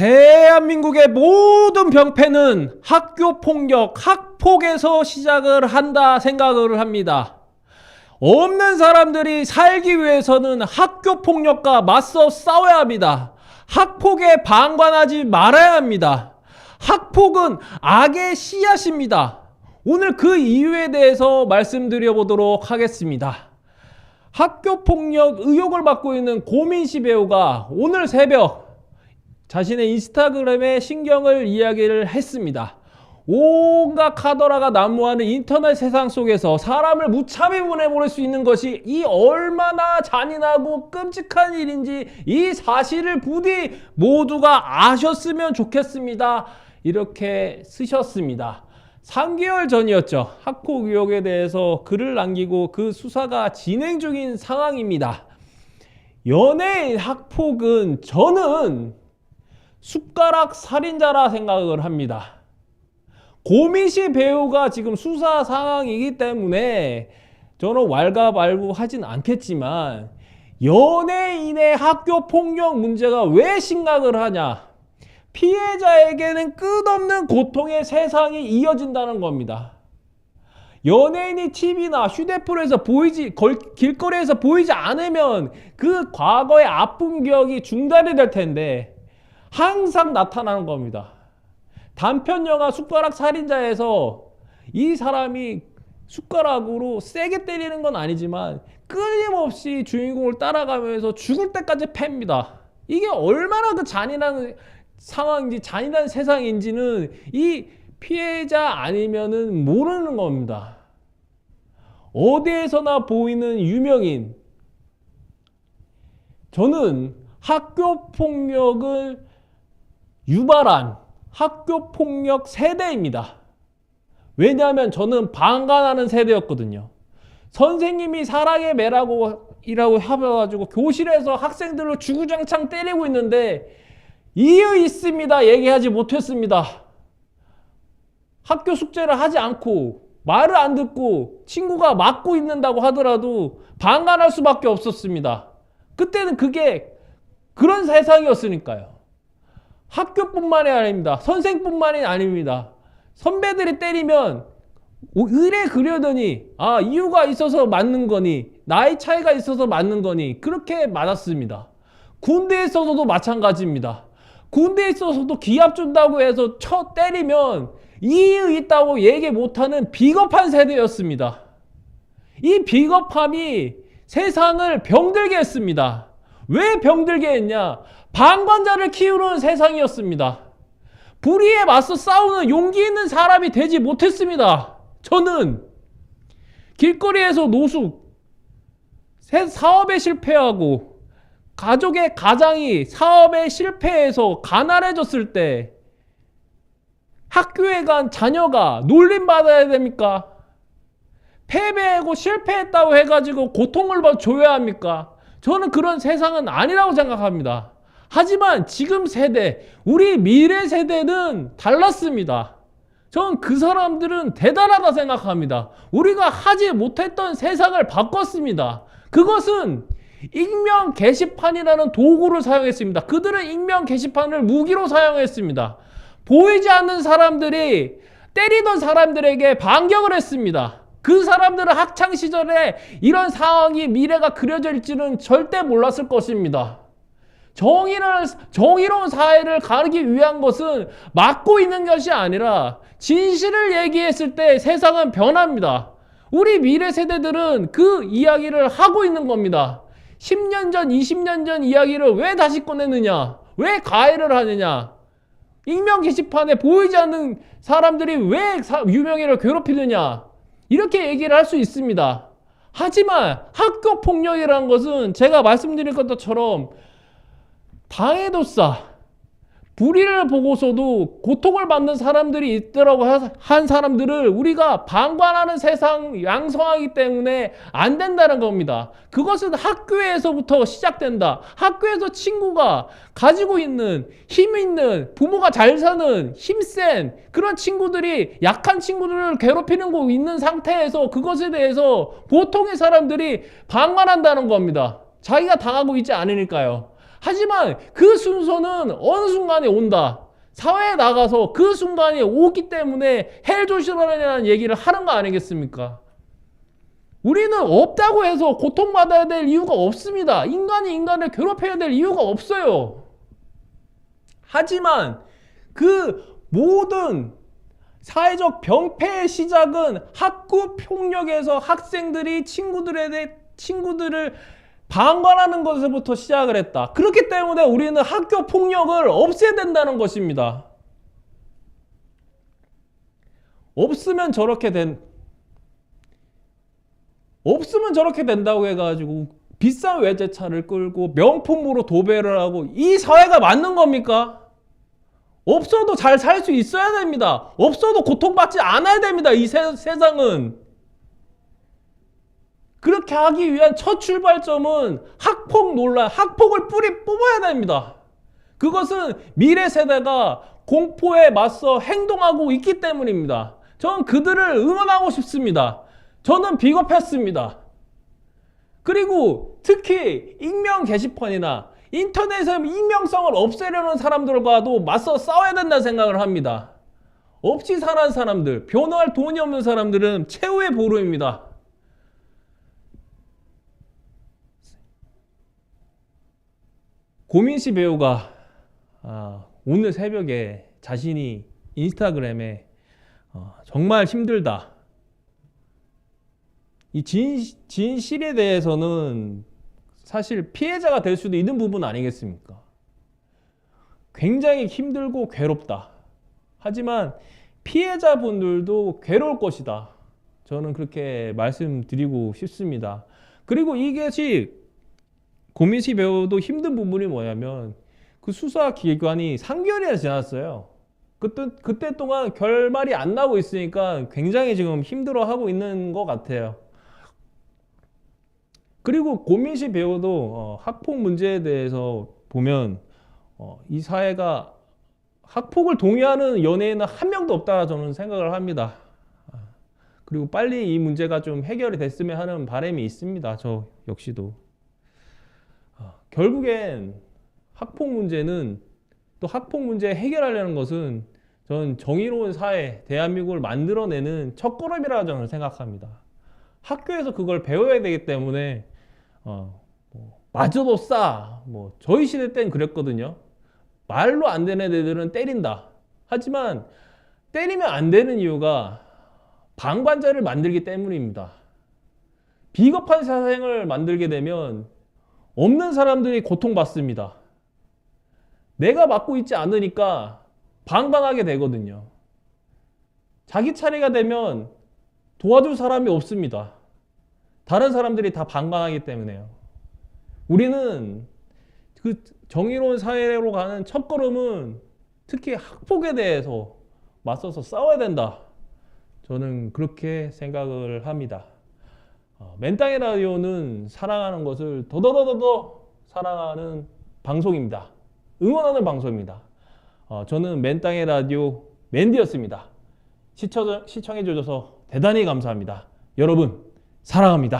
대한민국의 모든 병폐는 학교 폭력, 학폭에서 시작을 한다 생각을 합니다. 없는 사람들이 살기 위해서는 학교 폭력과 맞서 싸워야 합니다. 학폭에 방관하지 말아야 합니다. 학폭은 악의 씨앗입니다. 오늘 그 이유에 대해서 말씀드려 보도록 하겠습니다. 학교 폭력 의혹을 받고 있는 고민씨 배우가 오늘 새벽 자신의 인스타그램에 신경을 이야기를 했습니다. 온갖 카더라가 난무하는 인터넷 세상 속에서 사람을 무참히 보내버릴 수 있는 것이 이 얼마나 잔인하고 끔찍한 일인지 이 사실을 부디 모두가 아셨으면 좋겠습니다. 이렇게 쓰셨습니다. 3개월 전이었죠. 학폭 의혹에 대해서 글을 남기고 그 수사가 진행 중인 상황입니다. 연예인 학폭은 저는 숟가락 살인자라 생각을 합니다. 고민씨 배우가 지금 수사 상황이기 때문에 저는 왈가왈부 하진 않겠지만 연예인의 학교 폭력 문제가 왜 심각을 하냐? 피해자에게는 끝없는 고통의 세상이 이어진다는 겁니다. 연예인이 TV나 휴대폰에서 보이지 걸, 길거리에서 보이지 않으면 그 과거의 아픈 기억이 중단이 될 텐데 항상 나타나는 겁니다. 단편 영화 숟가락 살인자에서 이 사람이 숟가락으로 세게 때리는 건 아니지만 끊임없이 주인공을 따라가면서 죽을 때까지 팹니다. 이게 얼마나 그 잔인한 상황인지 잔인한 세상인지는 이 피해자 아니면은 모르는 겁니다. 어디에서나 보이는 유명인. 저는 학교 폭력을 유발한 학교 폭력 세대입니다. 왜냐하면 저는 방관하는 세대였거든요. 선생님이 사랑의 매라고 이라고 해가지고 교실에서 학생들을 주구장창 때리고 있는데 이유 있습니다. 얘기하지 못했습니다. 학교 숙제를 하지 않고 말을 안 듣고 친구가 맞고 있는다고 하더라도 방관할 수밖에 없었습니다. 그때는 그게 그런 세상이었으니까요. 학교뿐만이 아닙니다. 선생뿐만이 아닙니다. 선배들이 때리면 의뢰 그려더니 아 이유가 있어서 맞는 거니 나이 차이가 있어서 맞는 거니 그렇게 맞았습니다. 군대에 있어서도 마찬가지입니다. 군대에 있어서도 기합 준다고 해서 쳐 때리면 이유 있다고 얘기 못하는 비겁한 세대였습니다. 이 비겁함이 세상을 병들게 했습니다. 왜 병들게 했냐? 방관자를 키우는 세상이었습니다. 불의에 맞서 싸우는 용기 있는 사람이 되지 못했습니다. 저는 길거리에서 노숙, 사업에 실패하고 가족의 가장이 사업에 실패해서 가난해졌을 때 학교에 간 자녀가 놀림받아야 됩니까? 패배하고 실패했다고 해가지고 고통을 줘야 합니까? 저는 그런 세상은 아니라고 생각합니다. 하지만 지금 세대, 우리 미래 세대는 달랐습니다. 저는 그 사람들은 대단하다 생각합니다. 우리가 하지 못했던 세상을 바꿨습니다. 그것은 익명 게시판이라는 도구를 사용했습니다. 그들은 익명 게시판을 무기로 사용했습니다. 보이지 않는 사람들이 때리던 사람들에게 반격을 했습니다. 그 사람들은 학창 시절에 이런 상황이 미래가 그려질지는 절대 몰랐을 것입니다. 정의를, 정의로운 사회를 가르기 위한 것은 막고 있는 것이 아니라 진실을 얘기했을 때 세상은 변합니다. 우리 미래 세대들은 그 이야기를 하고 있는 겁니다. 10년 전, 20년 전 이야기를 왜 다시 꺼내느냐? 왜 가해를 하느냐? 익명 게시판에 보이지 않는 사람들이 왜 유명인을 괴롭히느냐? 이렇게 얘기를 할 수 있습니다. 하지만 학교 폭력이라는 것은 제가 말씀드린 것처럼 당해도싸 불의를 보고서도 고통을 받는 사람들이 있더라고 한 사람들을 우리가 방관하는 세상 양성하기 때문에 안 된다는 겁니다. 그것은 학교에서부터 시작된다. 학교에서 친구가 가지고 있는 힘 있는 부모가 잘 사는 힘센 그런 친구들이 약한 친구들을 괴롭히는 거 있는 상태에서 그것에 대해서 보통의 사람들이 방관한다는 겁니다. 자기가 당하고 있지 않으니까요. 하지만 그 순서는 어느 순간에 온다. 사회에 나가서 그 순간이 오기 때문에 헬조시라는 얘기를 하는 거 아니겠습니까? 우리는 없다고 해서 고통받아야 될 이유가 없습니다. 인간이 인간을 괴롭혀야 될 이유가 없어요. 하지만 그 모든 사회적 병폐의 시작은 학교 폭력에서 학생들이 친구들에 대해 친구들을 방관하는 것에서부터 시작을 했다. 그렇기 때문에 우리는 학교 폭력을 없애야 된다는 것입니다. 없으면 저렇게 된 없으면 저렇게 된다고 해가지고 비싼 외제차를 끌고 명품으로 도배를 하고 이 사회가 맞는 겁니까? 없어도 잘 살 수 있어야 됩니다. 없어도 고통받지 않아야 됩니다. 이 세, 세상은. 그렇게 하기 위한 첫 출발점은 학폭 논란, 학폭을 뿌리 뽑아야 됩니다. 그것은 미래 세대가 공포에 맞서 행동하고 있기 때문입니다. 저는 그들을 응원하고 싶습니다. 저는 비겁했습니다. 그리고 특히 익명 게시판이나 인터넷의 익명성을 없애려는 사람들과도 맞서 싸워야 된다 생각을 합니다. 없이 사는 사람들, 변호할 돈이 없는 사람들은 최후의 보루입니다. 고민씨 배우가 아, 오늘 새벽에 자신이 인스타그램에 어, 정말 힘들다. 이 진, 진실에 대해서는 사실 피해자가 될 수도 있는 부분 아니겠습니까? 굉장히 힘들고 괴롭다. 하지만 피해자분들도 괴로울 것이다. 저는 그렇게 말씀드리고 싶습니다. 그리고 이것이 고민시 배우도 힘든 부분이 뭐냐면 그 수사 기관이 3개월이나 지났어요. 그때, 그때 동안 결말이 안 나고 있으니까 굉장히 지금 힘들어 하고 있는 것 같아요. 그리고 고민시 배우도 어, 학폭 문제에 대해서 보면 어, 이 사회가 학폭을 동의하는 연예인은 한 명도 없다 저는 생각을 합니다. 아, 그리고 빨리 이 문제가 좀 해결이 됐으면 하는 바람이 있습니다. 저 역시도. 아, 결국엔 학폭 문제는 또 학폭 문제 해결하려는 것은 저는 정의로운 사회, 대한민국을 만들어내는 첫걸음이라고 저는 생각합니다. 학교에서 그걸 배워야 되기 때문에 어, 뭐, 맞아도 싸. 뭐 저희 시대 땐 그랬거든요. 말로 안 되는 애들은 때린다. 하지만 때리면 안 되는 이유가 방관자를 만들기 때문입니다. 비겁한 사생을 만들게 되면 없는 사람들이 고통받습니다. 내가 맡고 있지 않으니까 방관하게 되거든요. 자기 차례가 되면 도와줄 사람이 없습니다. 다른 사람들이 다 방관하기 때문에요. 우리는 그 정의로운 사회로 가는 첫 걸음은 특히 학폭에 대해서 맞서서 싸워야 된다. 저는 그렇게 생각을 합니다. 어, 맨땅의 라디오는 사랑하는 것을 더더더더더 사랑하는 방송입니다. 응원하는 방송입니다. 어, 저는 맨땅의 라디오 맨디였습니다. 시청, 시청해 주셔서 대단히 감사합니다. 여러분, 사랑합니다.